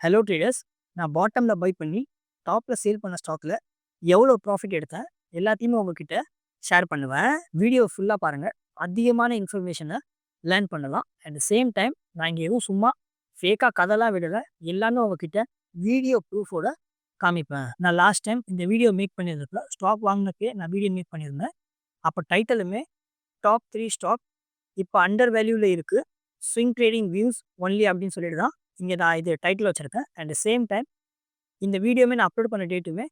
Hello traders நான் பாட்டமில் by பண்ணி டாப்பில் சேல் பண்ண ஸ்டாக்கில் எவ்வளோ ப்ராஃபிட் எடுத்தேன் எல்லாத்தையுமே உங்ககிட்ட ஷேர் பண்ணுவேன். வீடியோ ஃபுல்லாக பாருங்கள் அதிகமான இன்ஃபர்மேஷனை லேர்ன் பண்ணலாம். அட் த சேம் டைம் நான் இங்கே எதுவும் சும்மா ஃபேக்காக கதைலாம் விடலை. எல்லாமே உங்ககிட்ட வீடியோ ப்ரூஃபோட காமிப்பேன். நான் லாஸ்ட் டைம் இந்த வீடியோ மேக் பண்ணியிருந்தப்ப ஸ்டாக் வாங்கினப்பே நான் வீடியோ மேக் பண்ணியிருந்தேன். அப்போ டைட்டிலுமே டாப் த்ரீ ஸ்டாக் இப்போ அண்டர் வேல்யூவில் இருக்குது ஸ்விங் ட்ரேடிங் வியூஸ் ஒன்லி அப்படின்னு சொல்லிட்டு தான் இங்கே நான் இது டைட்டில் வச்சுருக்கேன். அண்ட் சேம் டைம் இந்த வீடியோமே நான் அப்லோட் பண்ண டேட்டுமே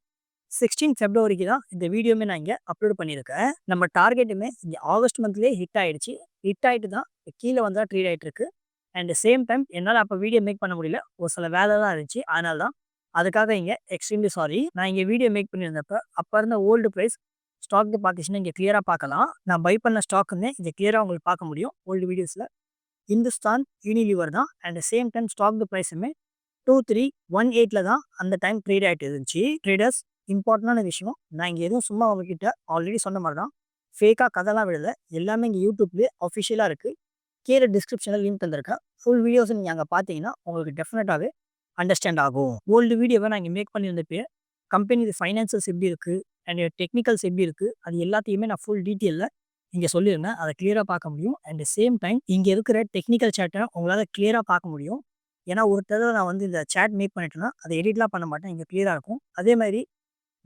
சிக்ஸ்டீன் ஃபெப்ரவரிக்கு தான் இந்த வீடியோமே நான் இங்கே அப்லோட் பண்ணியிருக்கேன். நம்ம டார்கெட்டுமே இங்கே ஆகஸ்ட் மந்த்லேயே ஹிட் ஆகிடுச்சு ஹிட் ஆகிட்டு தான் கீழே வந்தால் ட்ரீட் ஆகிட்டு இருக்கு. அண்ட் சேம் டைம் என்னால் அப்போ வீடியோ மேக் பண்ண முடியல. ஒரு சில வேலை தான் இருந்துச்சு. அதனால தான் அதுக்காக இங்கே எக்ஸ்ட்ரீம்லி சாரி நான் இங்கே வீடியோ மேக் பண்ணியிருந்தப்ப அப்போ இருந்த ஓல்டு ப்ரைஸ் ஸ்டாக் பார்த்துச்சுன்னா இங்கே கிளியராக பார்க்கலாம். நான் பை பண்ண ஸ்டாக்குன்னே இங்கே கிளியராக உங்களுக்கு பார்க்க முடியும். ஓல்டு வீடியோஸில் இந்துஸ்தான் யூனிலிவர் தான். அண்ட் சேம் டைம் ஸ்டாக் ப்ரைஸுமே டூ த்ரீ ஒன் எயிட்டில் தான் அந்த டைம் ட்ரேட் ஆகிட்டு இருந்துச்சு. ட்ரேடர்ஸ் இம்பார்ட்டண்டான விஷயம். நான் இங்கே எதுவும் சும்மா அவங்கக்கிட்ட ஆல்ரெடி சொன்ன மாதிரி தான். ஃபேக்காக கதைலாம் விடல. எல்லாமே இங்கே யூடியூப்லேயே அஃபிஷியலாக இருக்குது கீழே டிஸ்கிரிப்ஷனில் லிங்க் தந்திருக்கேன். ஃபுல் வீடியோஸ் நீங்கள் அங்கே பார்த்தீங்கன்னா உங்களுக்கு டெஃபினட்டாகவே அண்டர்ஸ்டாண்ட் ஆகும். ஓல்டு வீடியோவை நான் இங்கே மேக் பண்ணியிருந்தப்பே கம்பெனி ஃபைனான்சஸ் எப்படி இருக்குது அண்ட் டெக்னிக்கல்ஸ் எப்படி இருக்குது அது எல்லாத்தையுமே நான் ஃபுல் டீட்டெயிலில் இங்கே சொல்லியிருந்தேன் அதை கிளியராக பார்க்க முடியும். அண்ட் சேம் டைம் இங்கே இருக்கிற டெக்னிக்கல் சேட்டை உங்களால் கிளியராக பார்க்க முடியும். ஏன்னா ஒரு தடவை நான் வந்து இந்த சேட் மேக் பண்ணிட்டேன்னா அதை எடிட்லாம் பண்ண மாட்டேன். இங்கே கிளியராக இருக்கும். அதே மாதிரி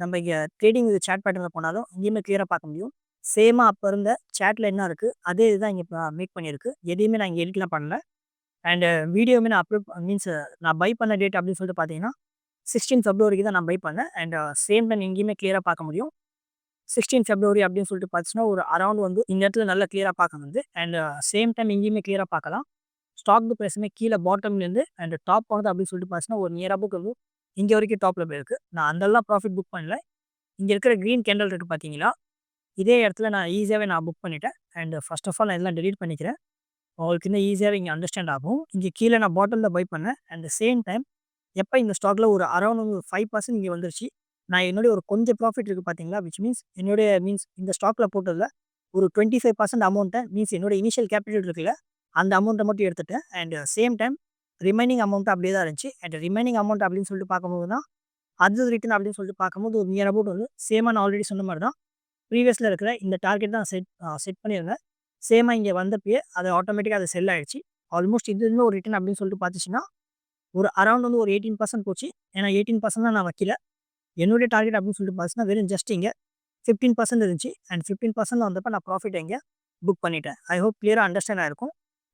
நம்ம இங்கே ட்ரேடிங் இது சேட் பேட்டர்னில் போனாலும் இங்கேயுமே கிளியராக பார்க்க முடியும். சேமாக அப்போ இருந்த சேட்டில் என்ன இருக்குது அதே இதுதான் இங்கே மேக் பண்ணியிருக்கு. எதையுமே நான் இங்கே எடிட்லாம் பண்ணல. அண்ட் வீடியோமே நான் அப்லோட் மீன்ஸ் நான் பை பண்ண டேட் அப்படின்னு சொல்லிட்டு பார்த்தீங்கன்னா சிக்ஸ்டீன் ஃபெப்ரவரிக்கு தான் நான் பை பண்ணேன். அண்ட் சேம் டைம் எங்கேயுமே கிளியராக பார்க்க முடியும். சிக்ஸ்டீன் ஃபெப்ரவரி அப்படின்னு சொல்லிட்டு பார்த்துச்சுன்னா ஒரு அரௌண்ட் வந்து இந்த இடத்துல நல்லா கிளியராக பார்க்க வந்து அண்ட் சேம் டைம் எங்கேயுமே கிளியராக பார்க்கலாம் ஸ்டாக் ப்ரைஸுமே கீழே பாட்டம்லேருந்து அண்ட் டாப் வந்து அப்படின்னு சொல்லிட்டு பார்த்துச்சுன்னா ஒரு நியராக புக் வந்து இங்கே வரைக்கும் டாப்பில் போயிருக்கு. நான் அந்தெல்லாம் ப்ராஃபிட் புக் பண்ணல. இங்கே இருக்கிற க்ரீன் கேண்டல் இருக்குது பார்த்தீங்களா இதே இடத்துல நான் ஈஸியாகவே நான் புக் பண்ணிட்டேன். அண்ட் ஃபர்ஸ்ட் ஆஃப் ஆல் நான் எல்லாம் டெலீட் பண்ணிக்கிறேன். உங்களுக்கு இன்னும் ஈஸியாகவே இங்கே அண்டர்ஸ்டாண்ட் ஆகும். இங்கே கீழே நான் பாட்டிலில் பை பண்ணேன். அண்ட் சேம் டைம் எப்போ இந்த ஸ்டாக்கில் ஒரு அரௌண்ட் ஒரு ஃபைவ் பர்சன்ட் இங்கே வந்துருச்சு நான் என்னுடைய ஒரு கொஞ்சம் ப்ராஃபிட் இருக்குது பார்த்தீங்களா விச் மீன்ஸ் என்னுடைய மீன்ஸ் இந்த ஸ்டாக்கில் போட்டதில் ஒரு டுவெண்ட்டி ஃபைவ் பர்சன்ட் அமௌண்ட்டை மீன்ஸ் என்னோட இனிஷியல் கேபிட்டல் இருக்குல்ல அந்த அமௌண்ட்டை மட்டும் எடுத்துட்டேன். And same time remaining amount அப்படியே தான் இருந்துச்சு. அண்ட் ரிமைனிங் அமௌண்ட் அப்படின்னு சொல்லிட்டு பார்க்கும்போது தான் அது ரிட்டன் அப்படின்னு சொல்லிட்டு பார்க்கும்போது ஒரு நியர் அபவுட் வந்து சேமாக நான் ஆல்ரெடி சொன்ன மாதிரி தான் ப்ரீவியஸில் இருக்கிற இந்த டார்கெட் தான் செட் செட் பண்ணியிருந்தேன். சேமாக இங்கே வந்தப்பயே அது ஆட்டோமேட்டிக்காக அது செல் ஆகிடுச்சு ஆல்மோஸ்ட் இது ஒரு ரிட்டன் அப்படின்னு சொல்லிட்டு பார்த்துச்சுன்னா ஒரு அரௌண்ட் வந்து ஒரு எயிட்டீன் பர்சன்ட் போச்சு. ஏன்னா எயிட்டீன் பர்சன்ட் தான் நான் வைக்கல. என்னுடைய டார்கெட் அப்படின்னு சொல்லிட்டு பார்த்தீங்கன்னா வெறும் ஜஸ்ட் இங்கே ஃபிஃப்டீன் பர்சன்ட் இருந்துச்சு. அண்ட் ஃபிஃப்டீன் பர்சன்ட் வந்தப்போ நான் ப்ராஃபிட் இங்கே புக் பண்ணிட்டேன். ஐ ஹோப் கிளியராக அண்டர்ஸ்டாண்ட் ஆயிருக்கும்.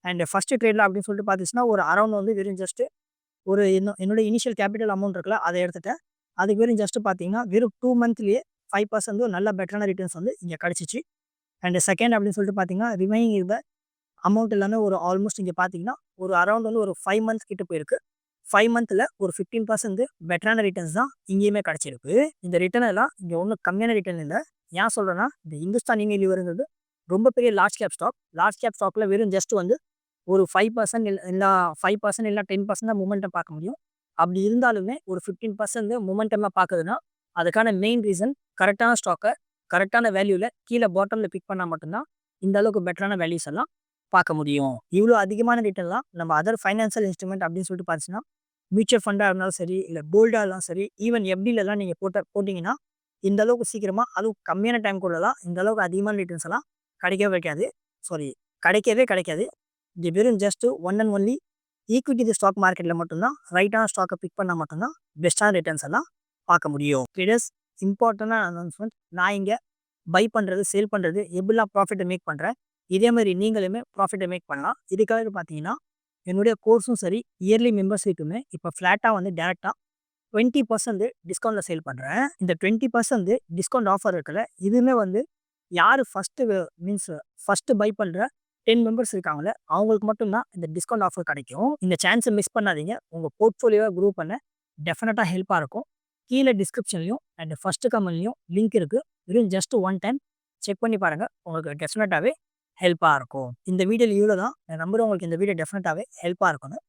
அண்ட் ஃபஸ்ட்டு ட்ரேடில் அப்படின்னு சொல்லிட்டு பார்த்துச்சுன்னா ஒரு அரௌண்ட் வந்து வெறும் ஜஸ்ட்டு ஒரு இன்னும் என்னோட இனிஷியல் கேபிட்டல் அமௌண்ட் இருக்குல்ல அதை எடுத்துட்டேன். அதுக்கு வெறும் ஜஸ்ட் பார்த்தீங்கன்னா வெறும் டூ மந்த்லேயே ஃபைவ் பர்சன்ட் நல்ல பெட்டரான ரிட்டர்ன்ஸ் வந்து இங்கே கிடச்சிச்சு. அண்ட் செகண்ட் அப்படின்னு சொல்லிட்டு பார்த்தீங்கன்னா ரிமைனிங் இருந்த அமௌண்ட் எல்லாமே ஒரு ஆல்மோஸ்ட் இங்கே பார்த்தீங்கன்னா ஒரு அரௌண்ட் வந்து ஒரு ஃபைவ் மந்த்ஸ் கிட்ட போயிருக்கு. ஃபைவ் மந்த்தில் ஒரு ஃபிஃப்டீன் பர்சன்ட் பெட்டரான ரிட்டர்ன்ஸ் தான் இங்கேயுமே கிடச்சிருக்கு. இந்த ரிட்டர்ன் எல்லாம் இங்கே ஒன்றும் கம்மியான ரிட்டர்ன் இல்லை. ஏன் சொல்கிறேன்னா இந்த இந்துஸ்தான் யூனிலிவருங்கிறது ரொம்ப பெரிய large cap stock large cap ஸ்டாக்கில் வெறும் ஜஸ்ட் வந்து ஒரு ஃபைவ் பர்சன்ட் இல்லை ஃபைவ் பர்சன்ட் இல்லை டென் பர்சன்ட் தான் மூமெண்ட்டை பார்க்க முடியும். அப்படி இருந்தாலுமே ஒரு ஃபிஃப்டீன் பர்சன்ட் மூமெண்டமாக பார்க்குதுன்னா அதுக்கான மெயின் ரீசன் கரெக்டான ஸ்டாக்கை கரெக்டான வேல்யூவில் கீழே பாட்டமில் பிக் பண்ணால் மட்டும்தான் இந்த அளவுக்கு பெட்டரான வேல்யூஸ் எல்லாம் பார்க்க முடியும். இவ்வளோ அதிகமான ரிட்டர்ன்லாம் நம்ம அதர் ஃபைனான்சியல் இன்ஸ்ட்ருமெண்ட் அப்படின்னு சொல்லிட்டு பார்த்துச்சுன்னா மியூச்சுவல் ஃபண்டாக இருந்தாலும் சரி இல்லை கோல்டாக இருந்தாலும் சரி ஈவன் எஃப்டிலலாம் நீங்கள் போட்ட போட்டிங்கன்னா இந்த அளவுக்கு சீக்கிரமாக அதுவும் கம்மியான டைம் கூடலாம் இந்த அளவுக்கு அதிகமான ரிட்டர்ன்ஸ் எல்லாம் கிடைக்கவே கிடைக்காது. சாரி கிடைக்கவே கிடைக்காது. இது வெறும் just one and only equity stock மார்க்கெட்டில் மட்டும்தான் ரைட்டான ஸ்டாக்கை பிக் பண்ணால் மட்டும்தான் பெஸ்ட்டான ரிட்டர்ன்ஸ் எல்லாம் பார்க்க முடியும். ட்ரேடர்ஸ் இம்பார்ட்டண்டான அனௌன்ஸ்மெண்ட் நான் இங்கே பை பண்ணுறது சேல் பண்ணுறது எப்படிலாம் ப்ராஃபிட்டை மேக் பண்ணுறேன் இதே மாதிரி நீங்களுமே ப்ராஃபிட்டை மேக் பண்ணலாம். இதுக்காக பார்த்தீங்கன்னா என்னுடைய கோர்ஸும் சரி இயர்லி மெம்பர்ஷிப்புமே இப்போ ஃப்ளாட்டாக வந்து டேரெக்டாக டுவெண்ட்டி பர்சன்ட் டிஸ்கவுண்ட்டில் சேல் பண்ணுறேன் இந்த டுவெண்ட்டி பர்சன்ட் டிஸ்கவுண்ட் ஆஃபர் இருக்குல்ல இதுவுமே வந்து யார் ஃபஸ்ட்டு மீன்ஸ் ஃபஸ்ட்டு பை பண்ணுற டென் மெம்பர்ஸ் இருக்காங்களே அவங்களுக்கு மட்டும்தான் இந்த டிஸ்கவுண்ட் ஆஃபர் கிடைக்கும். இந்த சான்ஸை மிஸ் பண்ணாதீங்க. உங்கள் போர்ட்ஃபோலியோவை க்ரூ பண்ண டெஃபினட்டாக ஹெல்ப்பாக இருக்கும். கீழே டிஸ்கிரிப்ஷன்லையும் அண்ட் ஃபஸ்ட்டு கமெண்ட்லையும் லிங்க் இருக்குது வெறும் ஜஸ்ட் ஒன் டைம் செக் பண்ணி பாருங்கள் உங்களுக்கு டெஃபினட்டாகவே ஹெல்ப்பாக இருக்கும். இந்த வீடியோவில் இவ்வளோ தான். நான் நம்புகிறேன் உங்களுக்கு இந்த வீடியோ டெஃபினட்டாகவே ஹெல்ப்பாக இருக்கணும்.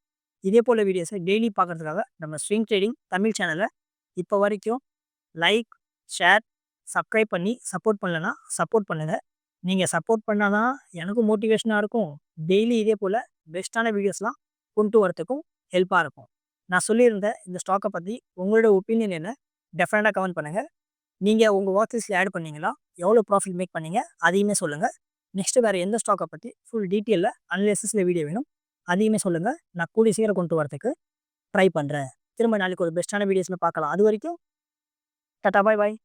இதே போல் வீடியோஸை டெய்லி பார்க்குறதுக்காக நம்ம ஸ்விங் ட்ரேடிங் தமிழ் சேனலை இப்போ வரைக்கும் லைக் ஷேர் சப்ஸ்கிரைப் பண்ணி சப்போர்ட் பண்ணலன்னா சப்போர்ட் பண்ணுங்கள் நீங்கள் சப்போர்ட் பண்ணால் தான் எனக்கும் மோட்டிவேஷனாக இருக்கும். டெய்லி இதே போல் பெஸ்ட்டான வீடியோஸ்லாம் கொண்டு வரத்துக்கும் ஹெல்ப்பாக இருக்கும். நான் சொல்லியிருந்த இந்த ஸ்டாக்கை பற்றி உங்களோட ஒப்பீனியன் என்ன? டெஃபினட்டாக கமெண்ட் பண்ணுங்கள் நீங்கள் உங்கள் வாட்ச் லிஸ்ட்டில் ஆட் பண்ணீங்களா? எவ்வளோ ப்ராஃபிட் மேக் பண்ணீங்க? அதையுமே சொல்லுங்கள் நெக்ஸ்ட்டு வேறு எந்த ஸ்டாக்கை பற்றி ஃபுல் டீட்டெயிலில் அனலிசிஸில் வீடியோ வேணும் அதையுமே சொல்லுங்கள் நான் கூடிய சீக்கிரம் கொண்டு வரதுக்கு ட்ரை பண்ணுறேன் திரும்ப நாளைக்கு ஒரு பெஸ்ட்டான வீடியோஸில் பார்க்கலாம். அது வரைக்கும் டாட்டா பாய் பாய்